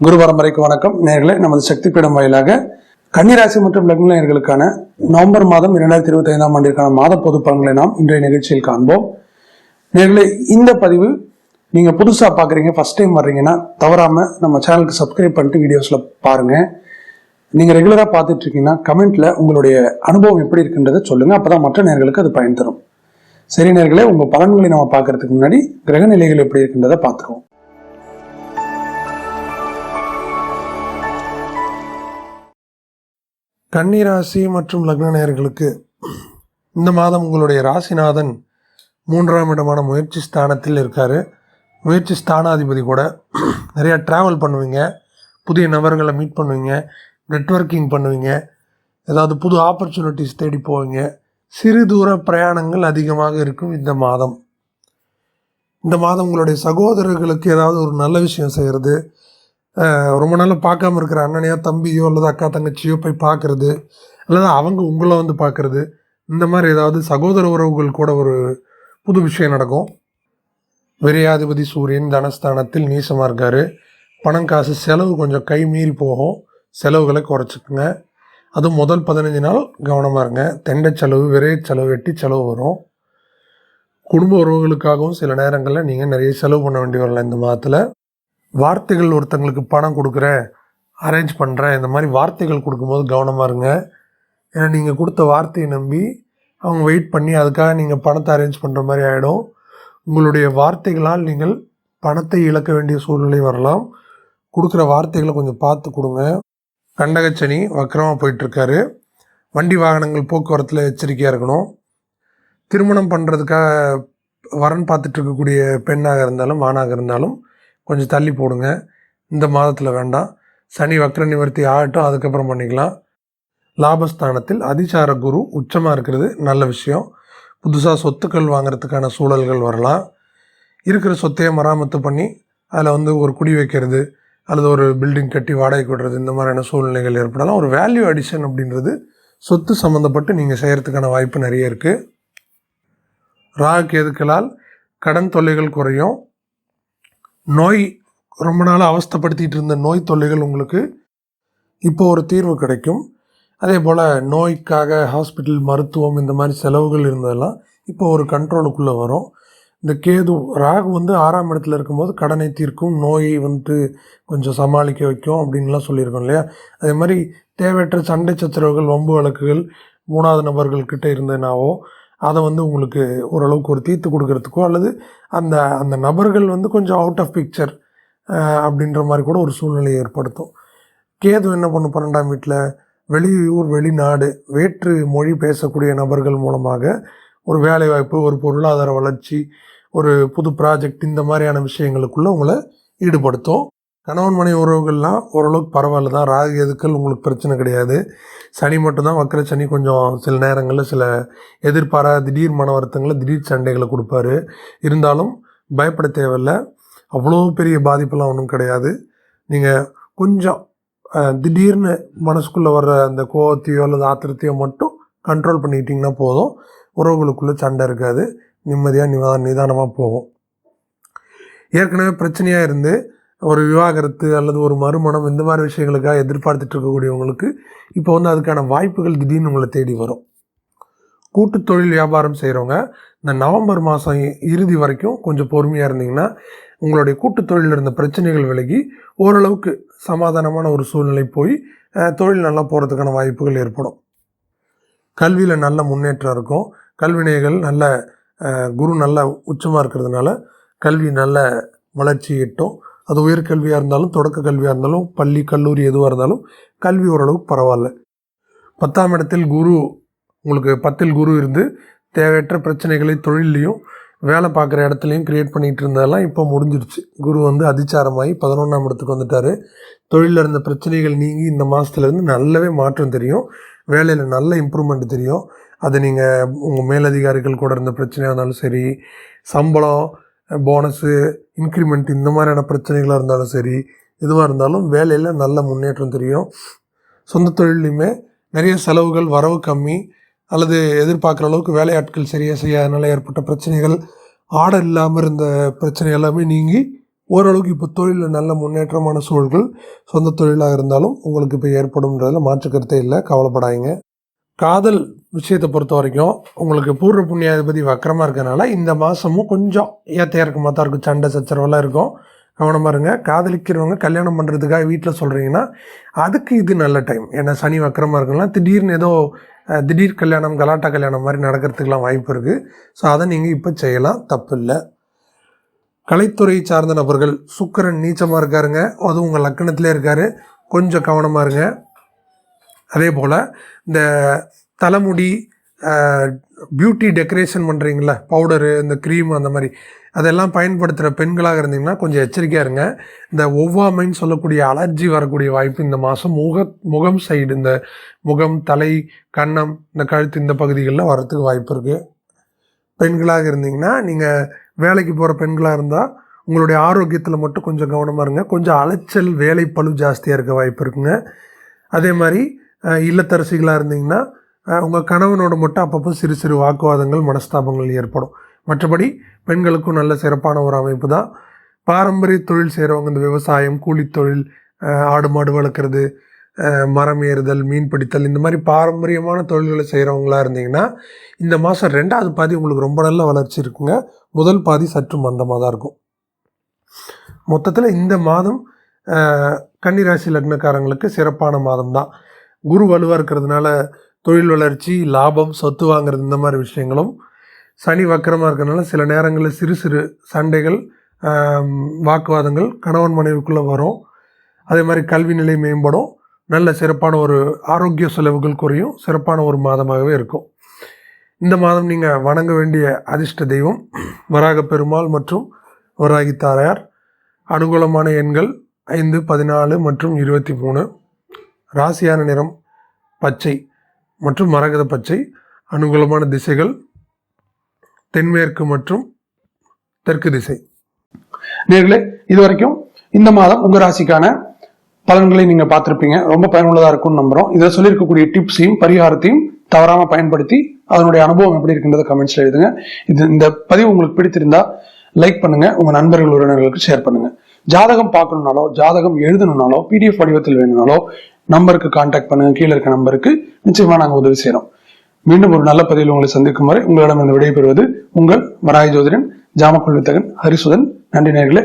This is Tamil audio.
குரு பரம்பரைக்கு வணக்கம். நேர்களை நமது சக்தி பீடம் வாயிலாக கன்னிராசி மற்றும் லக்ன நேர்களுக்கான நவம்பர் மாதம் இரண்டாயிரத்தி இருபத்தி ஐந்தாம் ஆண்டிற்கான மாத பொது பலன்களை நாம் இன்றைய நிகழ்ச்சியில் காண்போம். நேர்களை இந்த பதிவு நீங்க புதுசா பாக்குறீங்க ஃபர்ஸ்ட் டைம் வர்றீங்கன்னா தவறாம நம்ம சேனலுக்கு சப்ஸ்கிரைப் பண்ணிட்டு வீடியோஸ்ல பாருங்க. நீங்க ரெகுலரா பார்த்துட்டு இருக்கீங்கன்னா கமெண்ட்ல உங்களுடைய அனுபவம் எப்படி இருக்குன்றதை சொல்லுங்க. அப்பதான் மற்ற நேர்களுக்கு அது பயன் தரும். சரி நேர்களே உங்க பலன்களை நம்ம பார்க்கறதுக்கு முன்னாடி கிரக நிலைகள் எப்படி இருக்குன்றதை பார்த்துருவோம் கன்னிராசி மற்றும் லக்ன நேயர்களுக்கு இந்த மாதம் உங்களுடைய ராசிநாதன் மூன்றாம் இடமான முயற்சி ஸ்தானத்தில் இருக்கார். முயற்சி ஸ்தானாதிபதி கூட நிறையா ட்ராவல் பண்ணுவீங்க. புதிய நபர்களை மீட் பண்ணுவீங்க. நெட்வொர்க்கிங் பண்ணுவீங்க. ஏதாவது புது ஆப்பர்ச்சுனிட்டிஸ் தேடி போவீங்க. சிறு தூர பிரயாணங்கள் அதிகமாக இருக்கும் இந்த மாதம். இந்த மாதம் உங்களுடைய சகோதரர்களுக்கு ஏதாவது ஒரு நல்ல விஷயம் செய்கிறது ரொம்ப நாளாக பார்க்காம இருக்கிற அண்ணனையோ தம்பியோ அல்லது அக்கா தங்கச்சியோ போய் பார்க்குறது அல்லது அவங்க உங்களை வந்து பார்க்குறது இந்த மாதிரி ஏதாவது சகோதர உறவுகள் கூட ஒரு புது விஷயம் நடக்கும். விரையாதிபதி சூரியன் தனஸ்தானத்தில் நீசமாக இருக்கார். பணம் காசு செலவு கொஞ்சம் கை மீறி போகும். செலவுகளை குறைச்சிக்குங்க. அதுவும் முதல் பதினஞ்சு நாள் கவனமாக இருங்க. தெண்டை செலவு விரை செலவு வெட்டி செலவு வரும். குடும்ப உறவுகளுக்காகவும் சில நேரங்களில் நீங்கள் நிறைய செலவு பண்ண வேண்டி வரலாம் இந்த மாதத்தில். வார்த்தைகள் ஒருத்தங்களுக்கு பணம் கொடுக்குறேன் அரேஞ்ச் பண்ணுறேன் இந்த மாதிரி வார்த்தைகள் கொடுக்கும்போது கவனமாக இருங்க. ஏன்னா நீங்கள் கொடுத்த வார்த்தையை நம்பி அவங்க வெயிட் பண்ணி அதுக்காக நீங்கள் பணத்தை அரேஞ்ச் பண்ணுற மாதிரி ஆகிடும் உங்களுடைய வார்த்தைகளால் நீங்கள் பணத்தை இழக்க வேண்டிய சூழ்நிலை வரலாம். கொடுக்குற வார்த்தைகளை கொஞ்சம் பார்த்து கொடுங்க. கண்டகச்சனி வக்கரமாக போயிட்டுருக்காரு. வண்டி வாகனங்கள் போக்குவரத்தில் எச்சரிக்கையாக இருக்கணும். திருமணம் பண்ணுறதுக்காக வரன் பார்த்துட்ருக்கக்கூடிய பெண்ணாக இருந்தாலும் ஆணாக இருந்தாலும் கொஞ்சம் தள்ளி போடுங்க. இந்த மாதத்தில் வேண்டாம். சனி வக்ர நிவர்த்தி ஆகட்டும் அதுக்கப்புறம் பண்ணிக்கலாம். லாபஸ்தானத்தில் அதிசார குரு உச்சமாக இருக்கிறது நல்ல விஷயம். புதுசாக சொத்துக்கள் வாங்குறதுக்கான சூழல்கள் வரலாம். இருக்கிற சொத்தையை மராமத்து பண்ணி அதில் வந்து ஒரு குடி வைக்கிறது அல்லது ஒரு பில்டிங் கட்டி வாடகைக்கு விடுறது இந்த மாதிரியான சூழ்நிலைகள் ஏற்படலாம். ஒரு வேல்யூ அடிஷன் அப்படின்றது சொத்து சம்மந்தப்பட்டு நீங்கள் செய்கிறதுக்கான வாய்ப்பு நிறைய இருக்குது ராகு கேதுக்களால் கடன் தொல்லைகள் குறையும். நோய் ரொம்ப நாளாக அவஸ்தைப்படுத்திட்டு இருந்த நோய் தொல்லைகள் உங்களுக்கு இப்போ ஒரு தீர்வு கிடைக்கும். அதே போல் நோய்க்காக ஹாஸ்பிட்டல் மருத்துவம் இந்த மாதிரி செலவுகள் இருந்ததெல்லாம் இப்போ ஒரு கண்ட்ரோலுக்குள்ளே வரும். இந்த கேது ராகு வந்து ஆறாம் இடத்துல இருக்கும்போது கடனை தீர்க்கும் நோயை வந்துட்டு கொஞ்சம் சமாளிக்க வைக்கும் அப்படின்லாம் சொல்லியிருக்கோம் இல்லையா? அதே மாதிரி தேவையற்ற சண்டை சச்சரவுகள் வம்பு வழக்குகள் மூணாவது நபர்கள்கிட்ட இருந்ததுனாவோ அதை வந்து உங்களுக்கு ஓரளவுக்கு ஒரு தீர்த்து கொடுக்கறதுக்கோ அல்லது அந்த அந்த நபர்கள் வந்து கொஞ்சம் அவுட் ஆஃப் பிக்சர் அப்படின்ற மாதிரி கூட ஒரு சூழ்நிலையை ஏற்படுத்தும். கேது என்ன பண்ணும் பன்னெண்டாம் வீட்டில் வெளியூர் வெளிநாடு வேற்று மொழி பேசக்கூடிய நபர்கள் மூலமாக ஒரு வேலைவாய்ப்பு ஒரு பொருளாதார வளர்ச்சி ஒரு புது ப்ராஜெக்ட் இந்த மாதிரியான விஷயங்களுக்குள்ளே உங்களை ஈடுபடுத்தும். கணவன் மனை உறவுகள்லாம் ஓரளவுக்கு பரவாயில்ல. தான் ராகு எதுக்கள் உங்களுக்கு பிரச்சனை கிடையாது. சனி மட்டும்தான் வக்கர சனி கொஞ்சம் சில நேரங்களில் சில எதிர்பாராத திடீர் மன வருத்தங்களை திடீர் சண்டைகளை கொடுப்பாரு. இருந்தாலும் பயப்பட தேவையில்லை. அவ்வளோ பெரிய பாதிப்பெல்லாம் ஒன்றும் கிடையாது. நீங்கள் கொஞ்சம் திடீர்னு மனசுக்குள்ளே வர்ற அந்த கோவத்தையோ அல்லது ஆத்திரத்தையோ மட்டும் கண்ட்ரோல் பண்ணிக்கிட்டிங்கன்னா போதும். உறவுகளுக்குள்ளே சண்டை இருக்காது. நிம்மதியாக நிவா நிதானமாக போகும். ஏற்கனவே பிரச்சனையாக இருந்து ஒரு விவாகரத்து அல்லது ஒரு மறுமணம் இந்த மாதிரி விஷயங்களுக்காக எதிர்பார்த்துட்டு இருக்கக்கூடியவங்களுக்கு இப்போ வந்து அதுக்கான வாய்ப்புகள் திடீர்னு உங்களை தேடி வரும். கூட்டு தொழில் வியாபாரம் செய்கிறவங்க இந்த நவம்பர் மாதம் இறுதி வரைக்கும் கொஞ்சம் பொறுமையாக இருந்தீங்கன்னா உங்களுடைய கூட்டு தொழிலில் இருந்த பிரச்சனைகள் விலகி ஓரளவுக்கு சமாதானமான ஒரு சூழ்நிலை போய் தொழில் நல்லா போகிறதுக்கான வாய்ப்புகள் ஏற்படும். கல்வியில் நல்ல முன்னேற்றம் இருக்கும். கல்வினைகள் நல்ல குரு நல்ல உச்சமாக இருக்கிறதுனால கல்வி நல்ல வளர்ச்சி எட்டும். அது உயர்கல்வியாக இருந்தாலும் தொடக்க கல்வியாக இருந்தாலும் பள்ளி கல்லூரி எதுவாக இருந்தாலும் கல்வி ஓரளவுக்கு பரவாயில்ல. பத்தாம் இடத்தில் குரு உங்களுக்கு பத்தில் குரு இருந்து தேவையற்ற பிரச்சனைகளை தொழிலையும் வேலை பார்க்குற இடத்துலையும் க்ரியேட் பண்ணிகிட்டு இருந்ததெல்லாம் இப்போ முடிஞ்சிருச்சு. குரு வந்து அதிச்சாரமாகி பதினொன்றாம் இடத்துக்கு வந்துட்டார். தொழிலில் இருந்த பிரச்சனைகள் நீங்கி இந்த மாதத்துலேருந்து நல்லாவே மாற்றம் தெரியும். வேலையில் நல்ல இம்ப்ரூவ்மெண்ட் தெரியும். அது நீங்கள் உங்கள் மேலதிகாரிகள் கூட இருந்த பிரச்சனையாக இருந்தாலும் சரி சம்பளம் போனஸு இன்க்ரிமெண்ட் இந்த மாதிரியான பிரச்சனைகளாக இருந்தாலும் சரி எதுவாக இருந்தாலும் வேலையில் நல்ல முன்னேற்றம் தெரியும். சொந்த தொழிலையுமே நிறைய செலவுகள் வரவு கம்மி அல்லது எதிர்பார்க்குற அளவுக்கு வேலையாட்கள் சரியாக செய்யாதனால ஏற்பட்ட பிரச்சனைகள் ஆர்டர் இல்லாமல் இருந்த பிரச்சனை எல்லாமே நீங்கி ஓரளவுக்கு இப்போ தொழிலில் நல்ல முன்னேற்றமான சூழல்கள் சொந்த தொழிலாக இருந்தாலும் உங்களுக்கு இப்போ ஏற்படும்ன்றதில் மாற்று கருத்தே இல்லை. கவலைப்படாதீங்க. காதல் விஷயத்தை பொறுத்த வரைக்கும் உங்களுக்கு பூர்வ புண்ணியாதிபதி வக்கரமாக இருக்கிறனால இந்த மாதமும் கொஞ்சம் ஏற்ற இறக்கமாக தான் இருக்கும். சண்டை சச்சரவெல்லாம் இருக்கும். கவனமாக இருங்க. காதலிக்கிறவங்க கல்யாணம் பண்ணுறதுக்காக வீட்டில் சொல்கிறீங்கன்னா அதுக்கு இது நல்ல டைம் ஏன்னா சனி வக்கரமாக இருக்கலாம் திடீர்னு ஏதோ திடீர் கல்யாணம் கலாட்டா கல்யாணம் மாதிரி நடக்கிறதுக்கெலாம் வாய்ப்பு இருக்குது ஸோ அதை நீங்கள் இப்போ செய்யலாம். தப்பு இல்லை கலைத்துறை சார்ந்த நபர்கள் சுக்கரன் நீச்சமாக இருக்காருங்க. அதுவும் உங்கள் லக்கணத்திலே இருக்காரு. கொஞ்சம் கவனமாக இருங்க. அதே போல் இந்த தலைமுடி பியூட்டி டெக்கரேஷன் பண்ணுறீங்கள பவுடரு இந்த க்ரீம் அந்த மாதிரி அதெல்லாம் பயன்படுத்துகிற பெண்களாக இருந்தீங்கன்னா கொஞ்சம் எச்சரிக்கையாக இருங்க. இந்த ஒவ்வாமைன்னு சொல்லக்கூடிய அலர்ஜி வரக்கூடிய வாய்ப்பு இந்த மாதம் முக முகம் சைடு இந்த முகம் தலை கன்னம் இந்த கழுத்து இந்த பகுதிகளில் வரத்துக்கு வாய்ப்பு இருக்குது பெண்களாக இருந்தீங்கன்னா நீங்கள் வேலைக்கு போகிற பெண்களாக இருந்தால் உங்களுடைய ஆரோக்கியத்தில் மட்டும் கொஞ்சம் கவனமாக இருங்க. கொஞ்சம் அலைச்சல் வேலை பளு ஜாஸ்தியாக இருக்க வாய்ப்பு இருக்குங்க. அதே மாதிரி இல்லத்தரசிகளாக இருந்தீங்கன்னா உங்கள் கணவனோட மட்டும் அப்பப்போ சிறு சிறு வாக்குவாதங்கள் மனஸ்தாபங்கள் ஏற்படும். மற்றபடி பெண்களுக்கும் நல்ல சிறப்பான ஒரு அமைப்பு தான். பாரம்பரிய தொழில் செய்கிறவங்க இந்த விவசாயம் கூலித்தொழில் ஆடு மாடு வளர்க்குறது மரம் ஏறுதல் மீன் பிடித்தல் இந்த மாதிரி பாரம்பரியமான தொழில்களை செய்கிறவங்களா இருந்தீங்கன்னா இந்த மாதம் ரெண்டாவது பாதி உங்களுக்கு ரொம்ப நல்ல வளர்ச்சி இருக்குங்க. முதல் பாதி சற்று மந்தமாக தான் இருக்கும். மொத்தத்தில் இந்த மாதம் கன்னிராசி லக்னக்காரங்களுக்கு சிறப்பான மாதம் தான். குரு வலுவாக இருக்கிறதுனால தொழில் வளர்ச்சி லாபம் சொத்து வாங்குறது இந்த மாதிரி விஷயங்களும். சனி வக்கரமாக இருக்கிறதுனால சில நேரங்களில் சிறு சிறு சண்டைகள் வாக்குவாதங்கள் கணவன் மனைவிக்குள்ளே வரும். அதே மாதிரி கல்வி நிலை மேம்படும். நல்ல சிறப்பான ஒரு ஆரோக்கிய செலவுகள் குறையும். சிறப்பான ஒரு மாதமாகவே இருக்கும். இந்த மாதம் நீங்கள் வணங்க வேண்டிய அதிர்ஷ்ட தெய்வம் வராக பெருமாள் மற்றும் வராகி தாரையார் அனுகூலமான எண்கள் ஐந்து பதினாலு மற்றும் இருபத்தி மூணு. ராசியான நிறம் பச்சை மற்றும் மரகத பச்சை. அனுகூலமான திசைகள் தென்மேற்கு மற்றும் தெற்கு திசை. நேர்களே இது வரைக்கும் இந்த மாதம் உங்க ராசிக்கான பலன்களை நீங்கள் பார்த்துருப்பீங்க. ரொம்ப பயனுள்ளதாக இருக்கும்னு நம்புகிறோம் இதில் சொல்லியிருக்கக்கூடிய டிப்ஸையும் பரிகாரத்தையும் தவறாமல் பயன்படுத்தி அதனுடைய அனுபவம் எப்படி இருக்கின்றத கமெண்ட்ஸில் எழுதுங்க. இது இந்த பதிவு உங்களுக்கு பிடித்திருந்தா லைக் பண்ணுங்க. உங்கள் நண்பர்கள் உறவினர்களுக்கு ஷேர் பண்ணுங்க. ஜாதகம் பார்க்கணுனாலோ ஜாதகம் எழுதணும்னாலோ பிடிஎஃப் வடிவத்தில் வேணும்னாலோ நம்பருக்கு கான்டாக்ட் பண்ணுங்க. கீழே இருக்க நம்பருக்கு நிச்சயமா நாங்க உதவி செய்யறோம் மீண்டும் ஒரு நல்ல பதிவில் உங்களை சந்திக்கும் வரை உங்களிடம் இந்த விடைபெறுவது உங்கள் மராய் ஜோதிடன் ஜாமக்கொள் வித்தகன் ஹரிசுதன். நன்றி நேர்களே